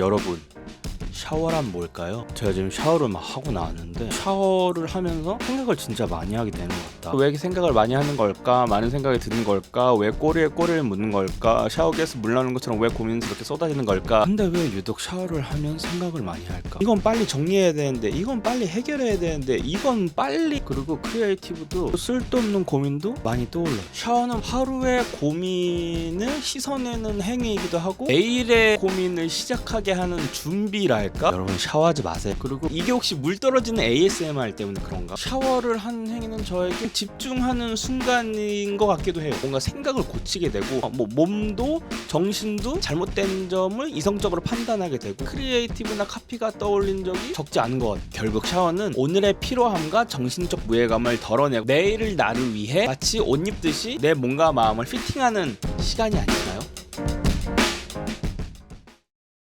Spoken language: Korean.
여러분 샤워란 뭘까요? 제가 지금 샤워를 막 하고 나왔는데 샤워를 하면서 생각을 진짜 많이 하게 되는 것 같다. 왜 이렇게 생각을 많이 하는 걸까? 많은 생각이 드는 걸까? 왜 꼬리에 꼬리를 묻는 걸까? 샤워기에서 물 나오는 것처럼 왜 고민스럽게 쏟아지는 걸까? 근데 왜 유독 샤워를 하면 생각을 많이 할까? 이건 빨리 정리해야 되는데 이건 빨리 해결해야 되는데 이건 빨리 그리고 크리에이티브도 쓸데없는 고민도 많이 떠올라. 샤워는 하루의 고민을 씻어내는 행위이기도 하고 내일의 고민을 시작하게 하는 준비랄까? 여러분 샤워하지 마세요. 그리고 이게 혹시 물 떨어지는 ASMR 때문에 그런가? 샤워를 하는 행위는 저에게 집중하는 순간인 것 같기도 해요. 뭔가 생각을 고치게 되고 어, 뭐 몸도 정신도 잘못된 점을 이성적으로 판단하게 되고 크리에이티브나 카피가 떠올린 적이 적지 않은 것 같아요. 결국 샤워는 오늘의 피로함과 정신적 무해감을 덜어내고 내일을 나를 위해 마치 옷 입듯이 내 몸과 마음을 피팅하는 시간이 아닐까.